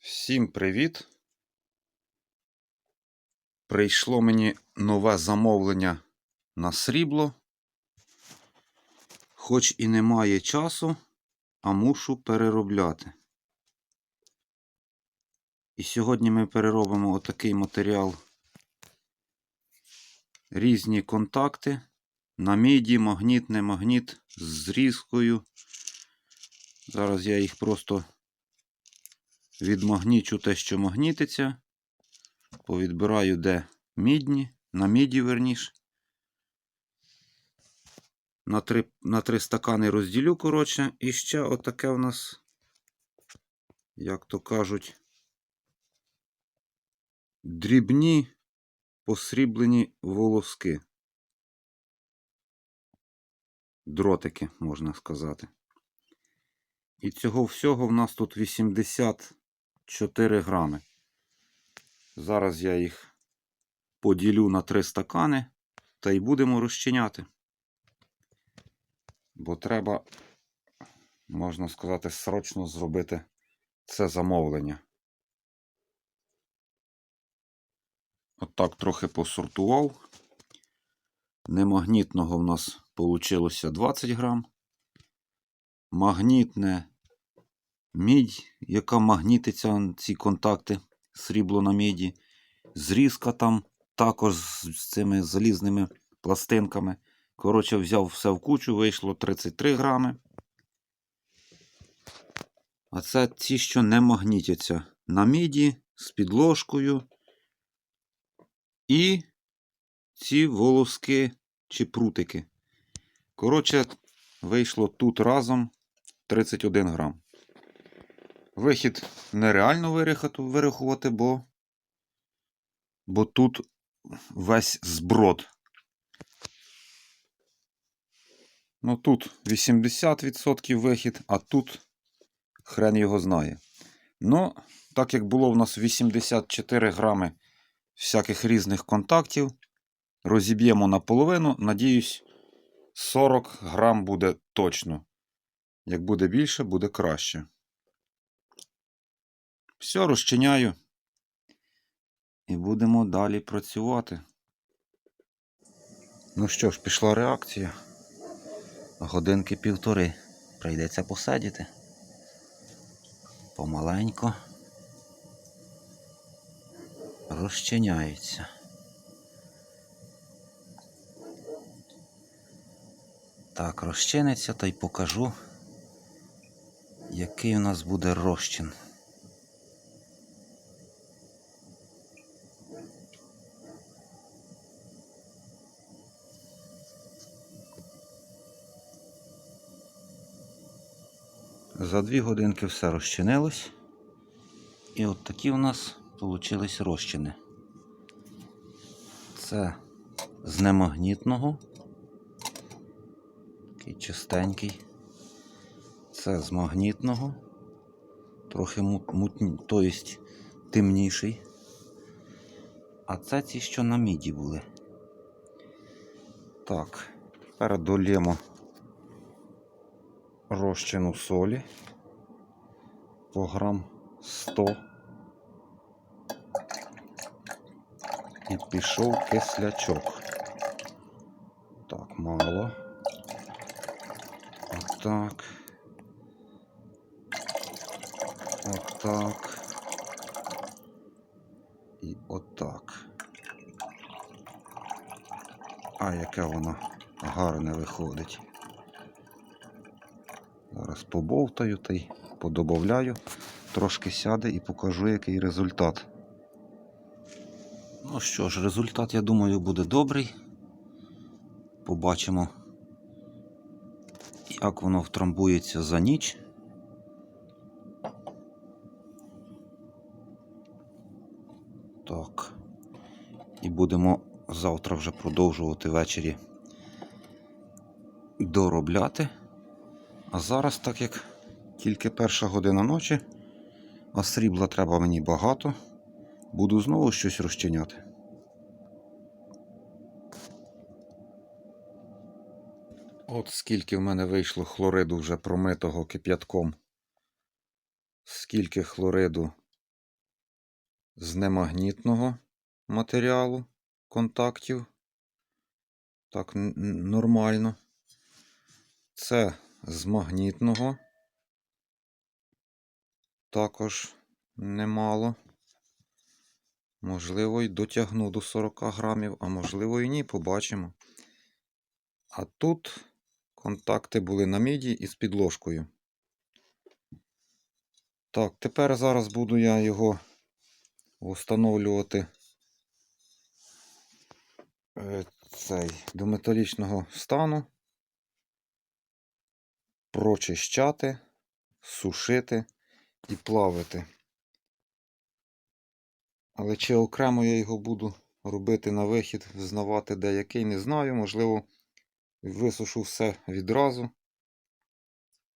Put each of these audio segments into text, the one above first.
Всім привіт! Прийшло мені нове замовлення на срібло. Хоч і немає часу, а мушу переробляти. І сьогодні ми переробимо отакий матеріал. Різні контакти. На міді, магніт, не магніт з зрізкою. Зараз я їх просто відмагнічу те, що магнітиться. Повідбираю, де мідні, на міді верніш. На три, на три стакани розділю, коротше. І ще отаке у нас, як то кажуть, дрібні посріблені волоски. Дротики, можна сказати. І цього всього в нас тут 84 грами. Зараз я їх поділю на три стакани та й будемо розчиняти. Бо треба, можна сказати, срочно зробити це замовлення. Отак трохи посортував. Немагнітного в нас вийшло 20 грам. Магнітне мідь, яка магнітиться ці контакти, срібло на міді. Зрізка там також з цими залізними пластинками. Коротше, взяв все в кучу, вийшло 33 грами. А це ті, що не магнітяться на міді з підложкою. І ці волоски чи прутики. Коротше, вийшло тут разом 31 грам. Вихід нереально вирахувати, бо, бо тут весь зброд. Ну тут 80% вихід, а тут хрен його знає. Ну, так як було в нас 84 грами всяких різних контактів, розіб'ємо наполовину, надіюсь, 40 грам буде точно. Як буде більше, буде краще. Все, розчиняю. І будемо далі працювати. Ну що ж, пішла реакція. Годинки півтори. Прийдеться посидіти. Помаленько. Розчиняється. Так, розчиниться, та й покажу, який у нас буде розчин. За дві годинки все розчинилось. І от такі у нас получились розчини. Це з немагнітного. Такий чистенький. Це з магнітного. Трохи мут, мутні, то єсть темніший. А це ті, що на міді були. Так, тепер долємо розчину солі по грам 100. І пішов кислячок. Так, мало. Отак. Отак. І отак. А яке воно гарне виходить. Зараз побовтаю та й подобавляю. Трошки сяде і покажу, який результат. Ну що ж, результат, я думаю, буде добрий. Побачимо, як воно втрамбується за ніч. Так. І будемо завтра вже продовжувати ввечері доробляти. А зараз, так як тільки перша година ночі, а срібла треба мені багато, буду знову щось розчиняти. От скільки в мене вийшло хлориду вже промитого кип'ятком. Скільки хлориду з немагнітного матеріалу контактів. Так, нормально. Це з магнітного. Також немало. Можливо, й дотягну до 40 грамів, а можливо і ні, побачимо. А тут контакти були на міді і з підложкою. Так, тепер зараз буду я його встановлювати е, цей, до металічного стану, прочищати, сушити і плавити. Але чи окремо я його буду робити на вихід, взнавати деякий, не знаю. Можливо, висушу все відразу.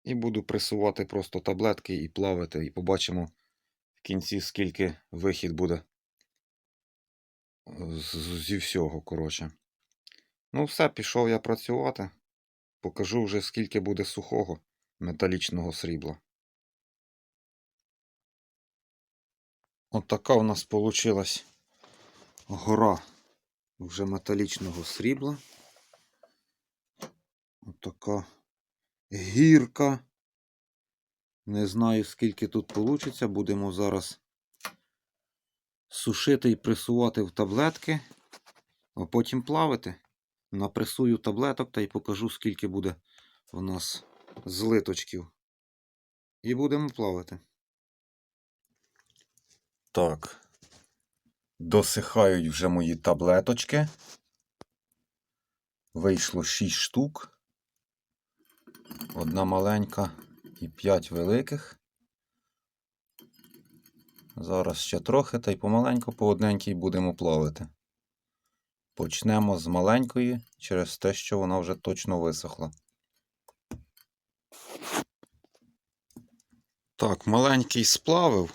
І буду пресувати просто таблетки і плавити. І побачимо в кінці, скільки вихід буде зі всього, коротше. Ну, все, пішов я працювати. Покажу вже, скільки буде сухого металічного срібла. От така у нас получилась гора вже металічного срібла. От гірка. Не знаю, скільки тут вийде. Будемо зараз сушити і пресувати в таблетки, а потім плавити. Напресую таблеток та й покажу, скільки буде у нас злиточків. І будемо плавати. Так. Досихають вже мої таблеточки. Вийшло 6 штук. Одна маленька і 5 великих. Зараз ще трохи, та й помаленьку по одненькій будемо плавати. Почнемо з маленької через те, що вона вже точно висохла. Так, маленький сплавив.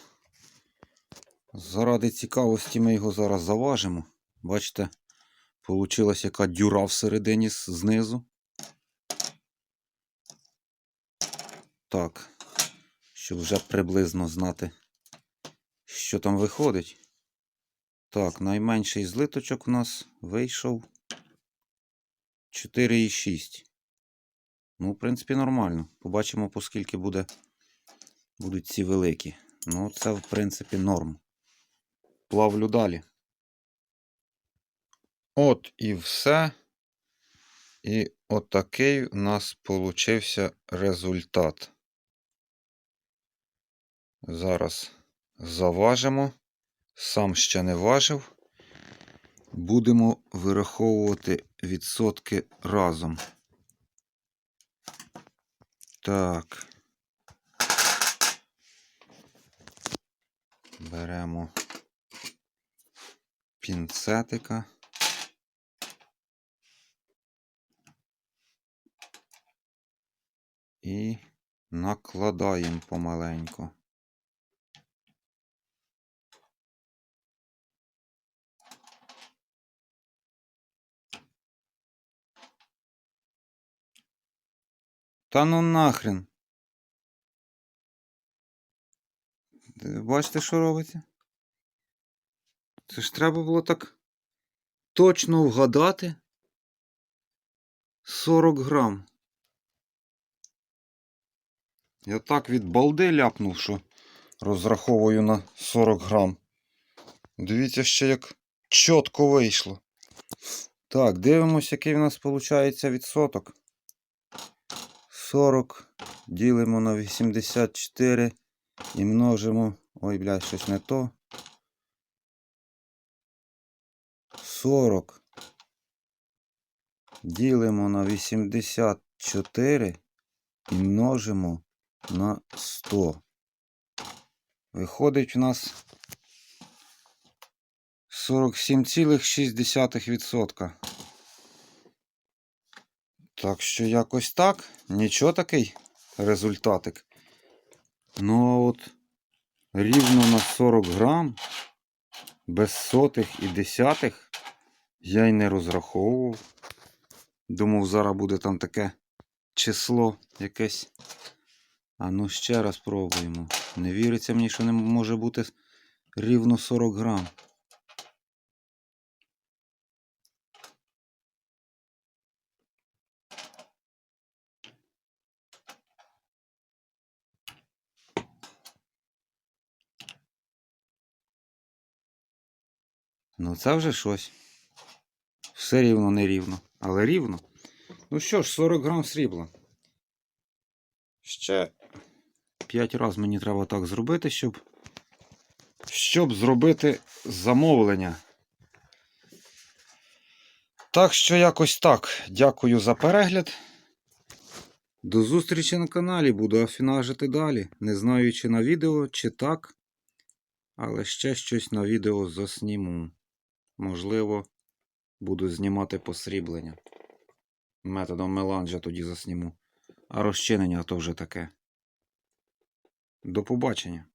Заради цікавості ми його зараз заважимо. Бачите, получилась яка дюра всередині знизу. Так, щоб вже приблизно знати, що там виходить. Так, найменший злиточок у нас вийшов 4,6. Ну, в принципі, нормально. Побачимо, по скільки буде, будуть ці великі. Ну, це, в принципі, норм. Плавлю далі. От і все. І отакий у нас получився результат. Зараз заважимо. Сам ще не важив. Будемо вираховувати відсотки разом. Так. Беремо пінцетика. І накладаємо помаленьку. Та ну нахрен. Бачите, що робиться? Це ж треба було так точно вгадати. 40 грам. Я так від балди ляпнув, що розраховую на 40 грам. Дивіться ще як чітко вийшло. Так, дивимося, який в нас виходить відсоток. 40 ділимо на 84 і множимо. Ой, блядь, щось не то. 40 ділимо на 84 і множимо на 100. Виходить у нас 47,6%. Так що якось так. Нічого такий результатик. Ну а от рівно на 40 грам, без сотих і десятих, я й не розраховував. Думав, зараз буде там таке число якесь. А ну ще раз пробуємо. Не віриться мені, що не може бути Рівно 40 грам. Ну, це вже щось. Все рівно не рівно, але рівно. Ну що ж, 40 грам срібла. Ще 5 разів мені треба так зробити, щоб. Щоб зробити замовлення. Так що якось так. Дякую за перегляд. До зустрічі на каналі. Буду афінажити далі. Не знаю, чи на відео, чи так. Але ще щось на відео засніму. Можливо, буду знімати посріблення. Методом меланжа тоді засніму. А розчинення то вже таке. До побачення.